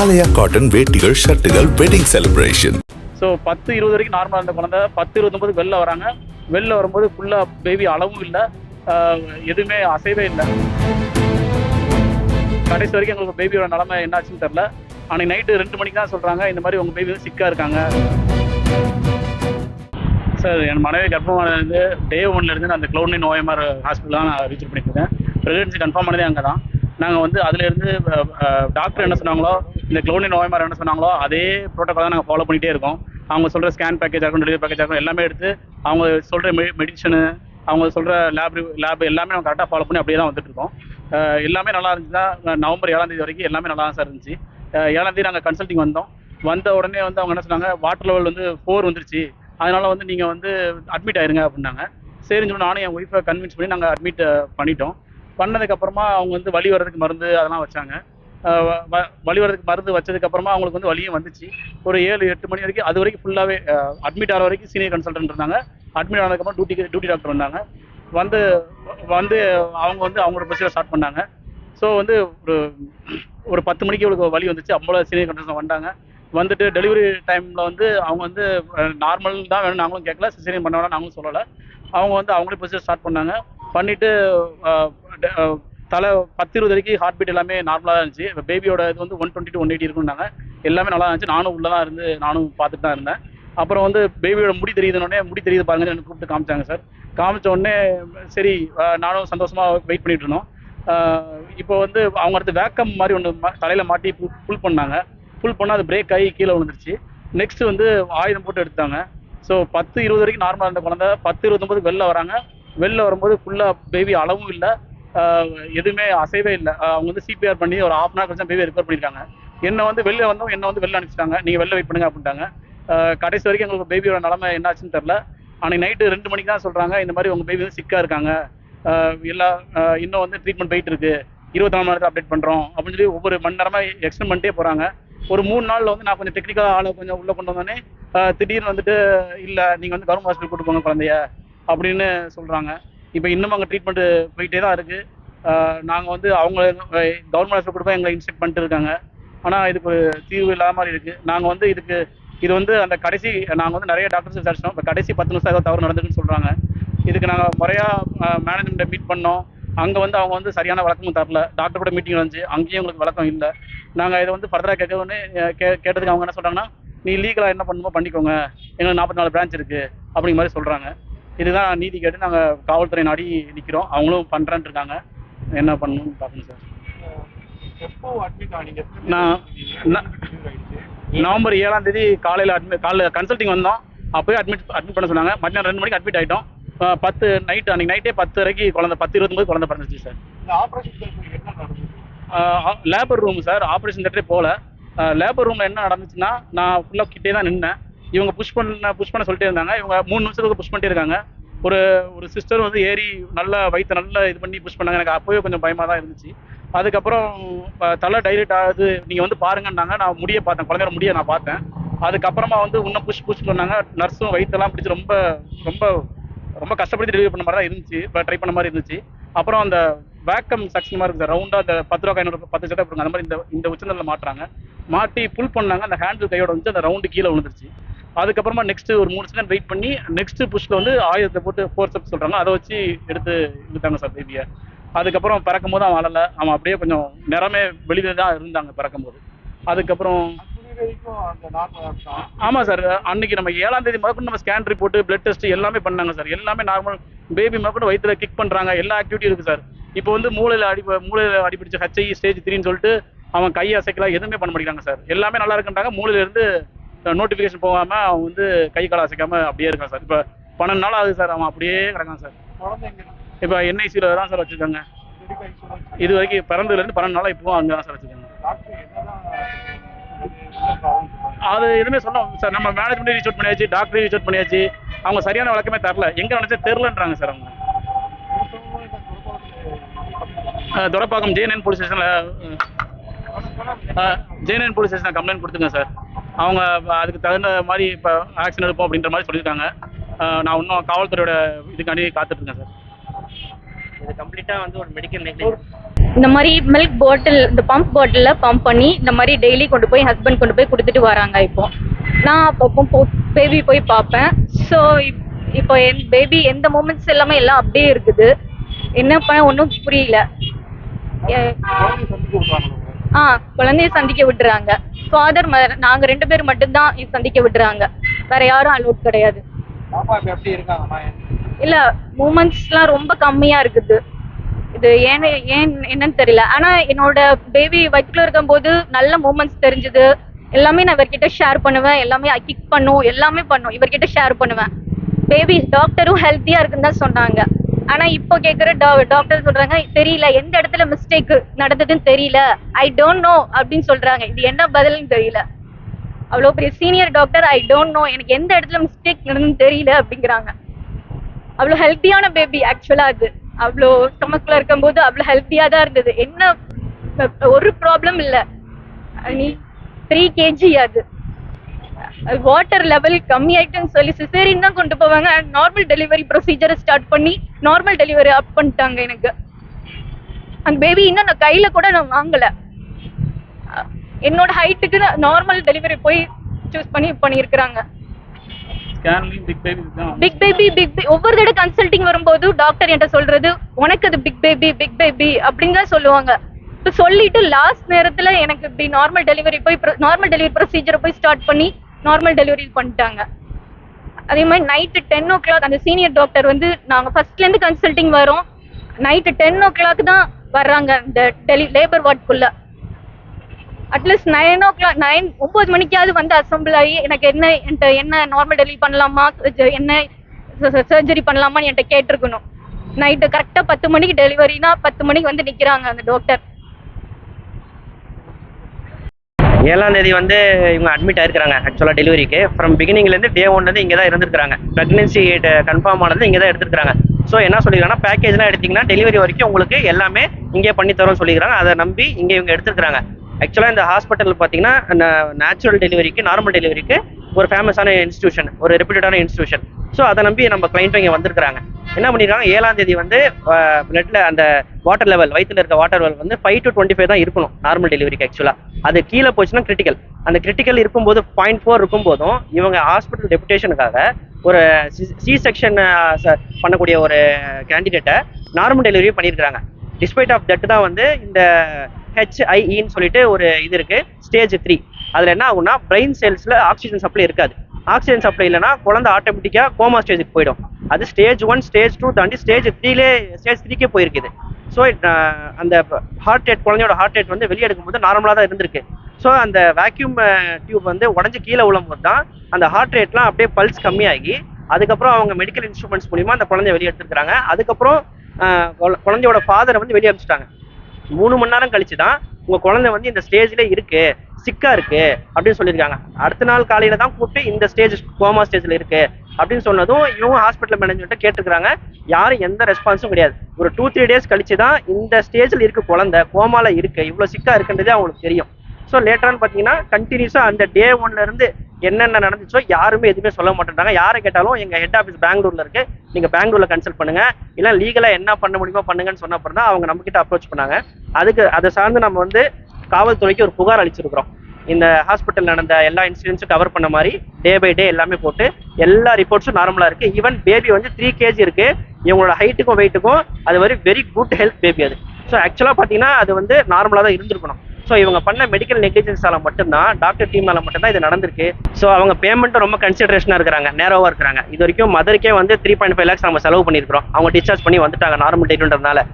ஆலயா cotton வேட்டிகள் ஷர்ட்டுகள் wedding celebration so பத்து இருபது வரைக்கும் நார்மலாக இருந்த குழந்தை. பத்து இருபத்தொம்பது வெளில வராங்க. வெளில வரும்போது ஃபுல்லாக பேபி அளவும் இல்லை. எதுவுமே அசைவே இல்லை. கடைசி வரைக்கும் எங்களுக்கு பேபியோட நிலமை என்னாச்சுன்னு தெரில அன்னைக்கு நைட்டு ரெண்டு மணிக்கு தான் சொல்கிறாங்க இந்த மாதிரி உங்கள் பேபி வந்து சிக்காக இருக்காங்க. சார் என் மனைவி கர்ப்பமானது டே ஒன்லேருந்து நான் அந்த க்ளவுட் நைன் ஓஎம்ஆர் ஹாஸ்பிட்டல் தான் நான் ரீச் பண்ணிட்டு இருக்கேன். ப்ரெக்னன்சி கன்ஃபார்ம் பண்ணதே அங்கே தான் நாங்கள் வந்து அதுலேருந்து டாக்டர் என்ன சொன்னாங்களோ இந்த க்ளோனி நைன் என்ன சொன்னாங்களோ அதே ப்ரோட்டோக்கால் தான் நாங்கள் ஃபாலோ பண்ணிகிட்டே இருக்கோம். அவங்க சொல்கிற ஸ்கேன் பேக்கேஜ் இருக்கும் டெலிவரி பேக்கேஜ் இருக்கும் எல்லாமே எடுத்து அவங்க சொல்கிற மெ மெடிசனு அவங்க சொல்கிற லேப் லேப் எல்லாமே நம்ம கரெக்டாக ஃபாலோ பண்ணி அப்படியே தான் வந்துட்டுருக்கோம் எல்லாமே நல்லா இருந்துச்சு தான் நவம்பர் ஏழாம் தேதி வரைக்கும் எல்லாமே நல்லா தான் சார் இருந்துச்சு. ஏழாம் தேதி நாங்கள் கன்சல்டிங் வந்தோம். வந்த உடனே வந்து அவங்க என்ன சொன்னாங்க வாட்டர் லெவல் வந்து ஃபோர் வந்துருச்சு. அதனால் வந்து நீங்கள் வந்து அட்மிட் ஆயிருங்க அப்படின்னாங்க. சரின்னு சொல்லி நானும் என் ஒய்ஃபை கன்வின்ஸ் பண்ணி நாங்கள் அட்மிட் பண்ணிட்டோம். பண்ணதுக்கப்புறமா அவங்க வந்து வழி வர்றதுக்கு மருந்து அதெல்லாம் வச்சாங்க. அஹ் வ- வ- வலி வர்றதுக்கு மருந்து வச்சதுக்கப்புறமா அவங்களுக்கு வந்து வலியும் வந்துச்சு. ஒரு ஏழு எட்டு மணி வரைக்கும் அது வரைக்கும் ஃபுல்லாகவே அட்மிட் ஆகிற வரைக்கும் சீனியர் கன்சல்டன்ட் இருந்தாங்க. அட்மிட் ஆனதுக்கப்புறம் டியூட்டி டியூட்டி டாக்டர் வந்தாங்க. வந்து வந்து அவங்க வந்து அவங்களோட ப்ரொசீஜர் ஸ்டார்ட் பண்ணாங்க. ஸோ வந்து ஒரு ஒரு பத்து மணிக்கு இவளுக்கு வலி வந்துச்சு. அவ்வளோ சீனியர் கன்சல்டன் வந்தாங்க. வந்துட்டு டெலிவரி டைமில் வந்து அவங்க வந்து நார்மல் தான் வேணும் நாங்களும் கேட்கல. சிசேரியன் பண்ண வேணாம் நாங்களும் சொல்லலை. அவங்க வந்து அவங்களே ப்ரொசீஜர் ஸ்டார்ட் பண்ணாங்க. பண்ணிவிட்டு தலை பத்து இருபது வரைக்கும் ஹார்ட் பீட் எல்லாமே நார்மலாக தான் இருந்துச்சு. இப்போ பேபியோட இது வந்து one twenty to one eighty இருக்குன்னாங்க எல்லாமே நல்லா இருந்துச்சு. நானும் உள்ளே தான் இருந்து நானும் பார்த்துட்டு தான் இருந்தேன். அப்புறம் வந்து பேபியோட முடி தெரியுதுனோடனே முடி தெரியுது பாருங்கன்னு எனக்கு கூப்பிட்டு காமிச்சாங்க சார். காமிச்ச உடனே சரி நானும் சந்தோஷமாக வெயிட் பண்ணிட்டு இருந்தோம். இப்போ வந்து அவங்க அடுத்து வேக்கம் மாதிரி ஒன்று தலையில் மாட்டி புல் பண்ணாங்க. புல் பண்ணால் அது பிரேக் ஆகி கீழே விழுந்துருச்சு. நெக்ஸ்ட் வந்து ஆயுதம் போட்டு எடுத்தாங்க. ஸோ பத்து இருபது வரைக்கும் நார்மலாக இருந்த குழந்தை பத்து இருபத்தொம்பது வெளில வராங்க. வெளில வரும்போது ஃபுல்லாக பேபி அளவும் இல்லை. எதுவுமே அசைவே இல்லை. அவங்க வந்து சிபிஆர் பண்ணி ஒரு ஹாஃப் அன் ஹவர் கழிச்சு பேபி ரெக்கவர் பண்ணியிருக்காங்க என்ன வந்து வெளில வந்தோம் என்ன வந்து வெளில அனுப்பிச்சிட்டாங்க. நீங்கள் வெளில வெயிட் பண்ணுங்க அப்படின்ட்டாங்க. கடைசி வரைக்கும் எங்களுக்கு பேபியோட நிலமை என்னாச்சுன்னு தெரில அன்னைக்கு நைட்டு ரெண்டு மணிக்கு தான் சொல்கிறாங்க இந்த மாதிரி உங்கள் பேபி வந்து சிக்காக இருக்காங்க. எல்லா இன்னும் வந்து ட்ரீட்மெண்ட் போயிட்டு இருக்கு. இருபத்தி நாலு மணி நேரத்தில் அப்டேட் பண்ணுறோம் அப்படின்னு சொல்லி ஒவ்வொரு மணி நேரமாக எக்ஸ்டெண்ட் பண்ணிட்டே போகிறாங்க ஒரு மூணு நாளில் வந்து நான் கொஞ்சம் டெக்னிக்கலாக ஆளை கொஞ்சம் உள்ளே கொண்டு வந்தோடனே திடீர்னு வந்துட்டு இல்லை நீங்கள் வந்து கவர்மெண்ட் ஹாஸ்பிட்டல் கூட்டு போங்க குழந்தைய அப்படின்னு சொல்கிறாங்க இப்போ இன்னும் அங்கே ட்ரீட்மெண்ட் போயிட்டே தான் இருக்குது நாங்கள் வந்து அவங்க கவர்மெண்ட் ஹாஸ்பிட்டல் கூட எங்களை இன்ஸ்ட்ரக்ட் பண்ணிட்டு இருக்காங்க. ஆனால் இதுக்கு ஒரு தீர்வு இல்லாத மாதிரி இருக்குது நாங்கள் வந்து இதுக்கு இது வந்து அந்த கடைசி நாங்கள் வந்து நிறைய டாக்டர்ஸ் விசாரிச்சோம். இப்போ கடைசி பத்து நிமிஷம் ஏதோ தவறு நடந்துக்குன்னு சொல்கிறாங்க இதுக்கு நாங்கள் முறையாக மேனேஜ்மெண்ட்டை மீட் பண்ணோம். அங்கே வந்து அவங்க வந்து சரியான வழக்கமும் தரல. டாக்டர் கூட மீட்டிங் வந்துச்சு அங்கேயும் உங்களுக்கு விளக்கம் இல்லை. நாங்கள் இதை வந்து ஃபர்தராக கேட்க கே கேட்டதுக்கு அவங்க என்ன சொல்கிறாங்கன்னா நீ லீகலாக என்ன பண்ணுமோ பண்ணிக்கோங்க. எங்களுக்கு நாற்பத்தி நாலு பிரான்ச் இருக்குது அப்படிங்கிற மாதிரி சொல்கிறாங்க இதுதான் நீதி கேட்டு நாங்கள் காவல்துறை நாடி நிற்கிறோம் அவங்களும் பண்ணுறேன்ட்டு இருக்காங்க. என்ன பண்ணணும்னு பார்க்கணும் சார். எப்போ அட்மிட் ஆனீங்க நான் நவம்பர் ஏழாம் தேதி காலையில் அட்மிட் காலையில் கன்சல்டிங் வந்தோம். அப்போயே அட்மிட் அட்மிட் பண்ண சொன்னாங்க. மத்தியானம் ரெண்டு மணிக்கு அட்மிட் ஆகிட்டோம் பத்து நைட் அன்னைக்கு நைட்டே பத்து வரைக்கும் குழந்தை பத்து இருபத்தொம்பது குழந்தை பிறந்துச்சு sir. Labour room sir. Operation தேட்டரே போகல லேபர் ரூமில் என்ன நடந்துச்சுன்னா நான் ஃபுல்லாக கிட்டே தான் நின்னேன். இவங்க புஷ் பண்ண புஷ் பண்ண சொல்லிட்டே இருந்தாங்க. இவங்க மூணு நிமிஷத்துக்கு புஷ் பண்ணிட்டே இருக்காங்க. ஒரு ஒரு சிஸ்டர் வந்து ஏறி நல்லா வயிற்று நல்லா இது பண்ணி புஷ் பண்ணாங்க. எனக்கு அப்போவே கொஞ்சம் பயமாக தான் இருந்துச்சு. அதுக்கப்புறம் தலை டைரக்ட் ஆகுது. நீங்கள் வந்து பாருங்கன்னாங்க. நான் முடிய பார்த்தேன். குழந்தையோட முடிய நான் பார்த்தேன். அதுக்கப்புறமா வந்து இன்னும் புஷ் புஷ் பண்ணாங்க நர்ஸும் வயிற்றெல்லாம் பிடிச்சி ரொம்ப ரொம்ப ரொம்ப கஷ்டப்படுத்தி டெலிவரி பண்ண மாதிரி தான் இருந்துச்சு. இப்போ ட்ரை பண்ண மாதிரி இருந்துச்சு. அப்புறம் அந்த வேக்கம் சக்ஷன் மாதிரி இருக்குது ரவுண்டாக அந்த பத்து ரூபா ஐநூறு பத்து சட்டை கொடுங்க அந்த மாதிரி இந்த இந்த உச்சந்தலில் மாட்டுறாங்க. மாட்டி புல் பண்ணாங்க. அந்த ஹேண்டில் கையோட வந்து அந்த ரவுண்டு கீழே விழுந்துருச்சு. அதுக்கப்புறமா நெக்ஸ்ட் ஒரு மூணு செகண்ட் வெயிட் பண்ணி நெக்ஸ்ட் புஷ்ல வந்து ஆயுதத்தை போட்டு ஃபோர் ஸ்டெப் சொல்றாங்க. அதை வச்சு எடுத்து இழுத்தாங்க சார் பேபியை அதுக்கப்புறம் பறக்கும் போது அவன் அழல. அவன் அப்படியே கொஞ்சம் நிறமே வெளியில தான் இருந்தாங்க பறக்கும் போது அதுக்கப்புறம் ஆமாம் ஆமா சார். அன்னைக்கு நம்ம ஏழாம் தேதி முதற்கொண்டு நம்ம ஸ்கேன் ரிப்போர்ட் பிளட் டெஸ்ட் எல்லாமே பண்ணாங்க சார். எல்லாமே நார்மல் பேபி முதற்கொண்டு வயிற்றுல கிக் பண்றாங்க. எல்லா ஆக்டிவிட்டியும் இருக்கு சார். இப்போ வந்து மூளையில அடி மூளையில அடிபிடிச்ச ஹச்ஐ ஸ்டேஜ் த்ரீன்னு சொல்லிட்டு அவன் கை அசைக்கலாம் எதுவுமே பண்ண மாட்டேங்கிறாங்க சார். எல்லாமே நல்லா இருக்குன்றாங்க. மூளையில இருந்து நோட்டிஃபிகேஷன் போகாம அவன் வந்து கை கால் அசைக்காம அப்படியே இருக்கான் சார். இப்போ பன்னெண்டு நாள் ஆகுது சார். அவன் அப்படியே கிடக்கான் சார். இப்போ என்ஐசியில் தான் சார் வச்சிருக்காங்க. இது வரைக்கும் பிறந்ததுலேருந்து பன்னெண்டு நாளாக இப்பவும் அங்கே தான் சார் வச்சிருக்காங்க. அது எதுவுமே சொல்ல சார் நம்ம மேனேஜ்மெண்ட் ரீச் பண்ணியாச்சு டாக்டர் ரீச் பண்ணியாச்சு. அவங்க சரியான விளக்கமே தரல. எங்க நினைச்சா தெரிலன்றாங்க சார் அவங்க. துரப்பாக்கம் ஜேஎன்என் போலீஸ் ஸ்டேஷனில் ஜேஎன்என் போலீஸ் ஸ்டேஷனில் கம்ப்ளைண்ட் கொடுத்துங்க சார். அவங்க அதுக்கு தகுந்த மாதிரி இப்போ ஆக்ஷன் எடுப்போம் அப்படின்ற மாதிரி சொல்லியிருக்காங்க. நான் இன்னும் காவல்துறையோட இதுக்காண்டி காத்துட்ருக்கேன் சார். இது கம்ப்ளீட்டாக வந்து ஒரு மெடிக்கல் நெக்லிஜென்ஸ் இந்த மாதிரி மில்க் பாட்டில் இந்த பம்ப் பாட்டிலில் பம்ப் பண்ணி இந்த மாதிரி டெய்லி கொண்டு போய் ஹஸ்பண்ட் கொண்டு போய் கொடுத்துட்டு வராங்க இப்போ. நான் அப்பப்போ போ பேபி போய் பார்ப்பேன். ஸோ இப்போ என் பேபி எந்த மூமெண்ட்ஸ் எல்லாமே எல்லாம் அப்படியே இருக்குது. என்ன பண்ண ஒன்றும் புரியல எ- குழந்தைய சந்திக்க விடுறாங்களா உங்களை? ஆ குழந்தைய சந்திக்க விட்டுறாங்க ஃபாதர் மதர் நாங்கள் ரெண்டு பேர் மட்டும்தான் சந்திக்க விட்டுறாங்க வேற யாரும் அலோட் கிடையாது. இல்ல மூமெண்ட்ஸ்லாம் ரொம்ப கம்மியா இருக்குது. இது ஏன் ஏன் என்னன்னு தெரியல. ஆனா என்னோட பேபி வயிற்றுல இருக்கும்போது நல்ல மூமெண்ட்ஸ் தெரிஞ்சது. எல்லாமே நான் இவர்கிட்ட ஷேர் பண்ணுவேன். எல்லாமே கிக் பண்ணும். எல்லாமே பண்ணும். இவர்கிட்ட ஷேர் பண்ணுவேன். பேபி டாக்டரும் ஹெல்த்தியா இருக்குன்னு தான் சொன்னாங்க. ஆனா இப்போ கேக்குற டாக்டர் சொல்றாங்க தெரியல எந்த இடத்துல மிஸ்டேக் நடந்ததுன்னு தெரியல. ஐ டோன்ட் நோ அப்படின்னு சொல்றாங்க. இது என்ன பதில்னு தெரியல. அவ்வளோ பெரிய senior doctor I don't know எனக்கு எந்த இடத்துல மிஸ்டேக் நடந்ததுன்னு தெரியல அப்படிங்கிறாங்க. அவ்வளோ ஹெல்த்தியான பேபி ஆக்சுவலா அது. அவ்வளோ ஸ்டொமக்ல இருக்கும்போது அவ்வளோ ஹெல்த்தியா தான் இருந்தது. என்ன ஒரு ப்ராப்ளம் இல்லை. நீ த்ரீ கேஜி அது. வாட்டர் லெவல் கம்மி ஆயிட்டுன்னு சொல்லி சிசேரியன் தான் கொண்டு போவாங்க. நார்மல் டெலிவரி ப்ரொசீஜரை ஸ்டார்ட் பண்ணி நார்மல் டெலிவரி அப் பண்ணிட்டாங்க எனக்கு. அந்த பேபி இன்னும் நான் கையில கூட நான் வாங்கல. என்னோட ஹைட்டுக்கு நார்மல் டெலிவரி போய் சூஸ் பண்ணி பண்ணியிருக்கிறாங்க. பிக் பேபி பிக் ஒவ்வொரு தடவை கன்சல்டிங் வரும்போது டாக்டர் என்கிட்ட சொல்றது உனக்கு அது பிக் பேபி பிக் பேபி அப்படின்னு தான் சொல்லுவாங்க. இப்போ சொல்லிட்டு லாஸ்ட் நேரத்துல எனக்கு இப்படி நார்மல் டெலிவரி போய் நார்மல் டெலிவரி ப்ரொசீஜரை போய் ஸ்டார்ட் பண்ணி நார்மல் டெலிவரி பண்ணிட்டாங்க. அதே மாதிரி நைட்டு டென் ஓ கிளாக் அந்த சீனியர் டாக்டர் வந்து நாங்கள் ஃபர்ஸ்ட்லேருந்து கன்சல்டிங் வரோம். நைட்டு டென் ஓ கிளாக் தான் வர்றாங்க இந்த டெலி labour வார்டுக்குள்ள at least nine o'clock nine ஒம்பது மணிக்காவது வந்து அசம்பிள் ஆகி எனக்கு என்ன என்கிட்ட என்ன நார்மல் டெலிவரி பண்ணலாமா என்ன சர்ஜரி பண்ணலாமான்னு என்கிட்ட கேட்டிருக்கணும். நைட்டு கரெக்டாக பத்து மணிக்கு டெலிவரினா பத்து மணிக்கு வந்து நிற்கிறாங்க அந்த டாக்டர் ஏழாம் தேதி வந்து இவங்க அட்மிட் ஆயிருக்காங்க ஆக்சுவலாக டெலிவரிக்கு ஃப்ரம் பிகினிங்லேருந்து டே ஒன்லேருந்து இங்கே தான் இருந்திருக்காங்க ப்ரெக்னென்சி கன்ஃபார்ம் ஆனது இங்கே தான் எடுத்துருக்காங்க ஸோ என்ன சொல்லிக்கிறாங்கன்னா பேக்கேஜ்லாம் எடுத்திங்கன்னா டெலிவரி வரைக்கும் உங்களுக்கு எல்லாமே இங்கே பண்ணி தரோம்னு சொல்லிக்கிறாங்க அதை நம்பி இங்கே இவங்க எடுத்துருக்காங்க ஆக்சுவலாக இந்த ஹாஸ்பிட்டல் பார்த்தீங்கன்னா நேச்சுரல் டெலிவரிக்கு நார்மல் டெலிவரிக்கு ஒரு ஃபேமஸான இன்ஸ்டியூஷன் ஒரு ரெப்யூட்டடான இன்ஸ்டியூஷன் ஸோ அதை நம்பி நம்ம கிளைண்ட்டும் இங்கே வந்திருக்காங்க என்ன பண்ணிருக்காங்க? ஏழாம் தேதி வந்து பிளட்ல அந்த வாட்டர் லெவல் வயிற்றுல இருக்க வாட்டர் லெவல் வந்து ஃபைவ் டு டுவெண்ட்டி ஃபைவ் தான் இருக்கணும் நார்மல் டெலிவரிக்கு ஆக்சுவலா அது கீழே போச்சுன்னா கிரிட்டிக்கல் அந்த கிரிட்டிக்கல் இருக்கும்போது பாயிண்ட் ஃபோர் இருக்கும் போதும் இவங்க ஹாஸ்பிட்டல் டெபுடேஷனுக்காக ஒரு சி செக்ஷன் பண்ணக்கூடிய ஒரு கேண்டிடேட்டை நார்மல் டெலிவரி பண்ணியிருக்கிறாங்க டிஸ்பைட் ஆஃப் தட் தான் வந்து இந்த ஹெச்ஐஇன்னு சொல்லிட்டு ஒரு இது இருக்கு ஸ்டேஜ் த்ரீ அதுல என்ன ஆகும்னா பிரெயின் செல்ஸ்ல ஆக்சிஜன் சப்ளை இருக்காது. ஆக்சிஜன் சப்ளை இல்லைன்னா குழந்தை ஆட்டோமேட்டிக்காக கோமா ஸ்டேஜுக்கு போயிடும். அது ஸ்டேஜ் ஒன் ஸ்டேஜ் டூ தாண்டி ஸ்டேஜ் த்ரீலே ஸ்டேஜ் த்ரீக்கே போயிருக்குது. ஸோ uh, அந்த ஹார்ட் ரேட் குழந்தையோட ஹார்ட் ரேட் வந்து வெளியே எடுக்கும்போது நார்மலாக தான் இருந்திருக்கு. ஸோ அந்த வேக்யூம் டியூப் uh, வந்து உடஞ்சி கீழே விழும்போது தான் அந்த ஹார்ட் ரேட்லாம் அப்படியே பல்ஸ் கம்மியாகி அதுக்கப்புறம் அவங்க மெடிக்கல் இன்ஸ்ட்ருமெண்ட்ஸ் மூலிமா அந்த குழந்தைய வெளியே எடுத்துருக்காங்க அதுக்கப்புறம் uh, குழந்தையோட ஃபாதரை வந்து வெளியே அனுப்பிச்சிட்டாங்க. மூணு மணி நேரம் கழிச்சு தான் உங்க குழந்தை வந்து இந்த ஸ்டேஜ்ல இருக்கு சிக்கா இருக்கு அப்படின்னு சொல்லியிருக்காங்க. அடுத்த நாள் காலையில தான் கூப்பிட்டு இந்த ஸ்டேஜ் கோமா ஸ்டேஜ்ல இருக்கு அப்படின்னு சொன்னதும் இவங்க ஹாஸ்பிட்டல் மேனேஜ்மெண்ட்டை கேட்டுக்கிறாங்க யாரும் எந்த ரெஸ்பான்ஸும் கிடையாது. ஒரு டூ த்ரீ டேஸ் கழிச்சு தான் இந்த ஸ்டேஜில் இருக்க குழந்தை கோமால இருக்கு இவ்வளோ சிக்கா இருக்குன்றதே அவங்களுக்கு தெரியும். ஸோ லேட்டரானு பார்த்தீங்கன்னா கண்டினியூஸாக அந்த டே ஒன்லேருந்து என்னென்ன நடந்துச்சோ யாருமே எதுவுமே சொல்ல மாட்டேன்றாங்க. யாரை கேட்டாலும் எங்கள் ஹெட் ஆஃபீஸ் பெங்களூரில் இருக்கு. நீங்கள் பெங்களூரில் கன்சல்ட் பண்ணுங்க. இல்லை லீகலாக என்ன பண்ண முடியுமோ பண்ணுங்கன்னு சொன்ன அப்புறம் தான் அவங்க நம்மக்கிட்ட அப்ரோச் பண்ணாங்க. அதுக்கு அதை சார்ந்து நம்ம வந்து காவல்துறைக்கு ஒரு புகார் அளிச்சிருக்கிறோம். இந்த ஹாஸ்பிட்டல் நடந்த எல்லா இன்சிடென்ட்ஸும் கவர் பண்ண மாதிரி டே பை டே எல்லாமே போட்டு எல்லா ரிப்போர்ட்ஸும் நார்மலாக இருக்குது ஈவன் பேபி வந்து த்ரீ கேஜி இருக்குது இவங்களோட ஹைட்டுக்கும் வெயிட்டுக்கும் அது வரை வெரி குட் ஹெல்த் பேபி அது. ஸோ ஆக்சுவலாக பார்த்தீங்கன்னா அது வந்து நார்மலாக தான் இருந்திருக்கணும். ஸோ இவங்க பண்ண மெடிக்கல் நெக்லிஜென்ஸால மட்டும்தான் டாக்டர் டீம்னால மட்டும்தான் இது நடந்திருக்கு. ஸோ அவங்க பேமெண்ட்டும் ரொம்ப கன்சிடரேஷனாக இருக்கிறாங்க நேரோவாக இருக்கிறாங்க. இது வரைக்கும் மதருக்கே வந்து த்ரீ பாயிண்ட் ஃபைவ் லேக்ஸ் நம்ம செலவு பண்ணியிருக்கிறோம். அவங்க டிஸ்சார்ஜ் பண்ணி வந்துட்டாங்க நார்மல் டேட்ன்றதுனால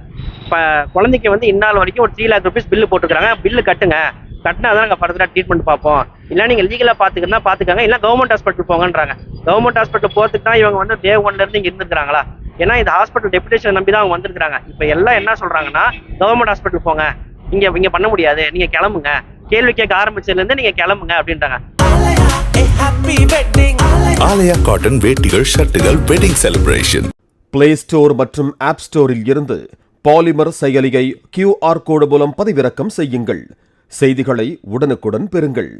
இப்போ குழந்தைக்கு வந்து இந்நாள் வரைக்கும் ஒரு த்ரீ லேக் ருபீஸ் பில்லு போட்டுருக்காங்க பில்லு கட்டுங்க. கட்டினா தான் நாங்கள் ஃபர்தராக ட்ரீட்மெண்ட் பார்ப்போம். இல்லை நீங்கள் லீகலாக பார்த்துக்கிறதா பார்த்துக்கங்க. இல்லை கவர்மெண்ட் ஹாஸ்பிட்டல் போங்கன்றாங்க. கவர்மெண்ட் ஹாஸ்பிட்டல் போகிறதுக்கு தான் இவங்க வந்து டே ஒன்லேருந்து இங்கே இருந்துருக்காங்களா ஏன்னா இந்த ஹாஸ்பிட்டல் டெபுடேஷன் நம்பி தான் அவங்க வந்திருக்காங்க இப்போ எல்லாம் என்ன சொல்கிறாங்கன்னா கவர்மெண்ட் ஹாஸ்பிட்டல் போங்க. இங்க இங்க பண்ண முடியாது. நீங்க கிளம்புங்க. கேள்வி கேட்க ஆரம்பிச்சதுல இருந்து நீங்க கிளம்புங்க அப்படின்றாங்க. ஆலயா காட்டன் வேட்டிகள் ஷர்ட்டுகள் வெட்டிங் செலிப்ரேஷன் பிளே ஸ்டோர் மற்றும் ஆப் ஸ்டோரில் இருந்து பாலிமர் செயலியை கியூஆர் கோடு மூலம் பதிவிறக்கம் செய்யுங்கள். செய்திகளை உடனுக்குடன் பெறுங்கள்.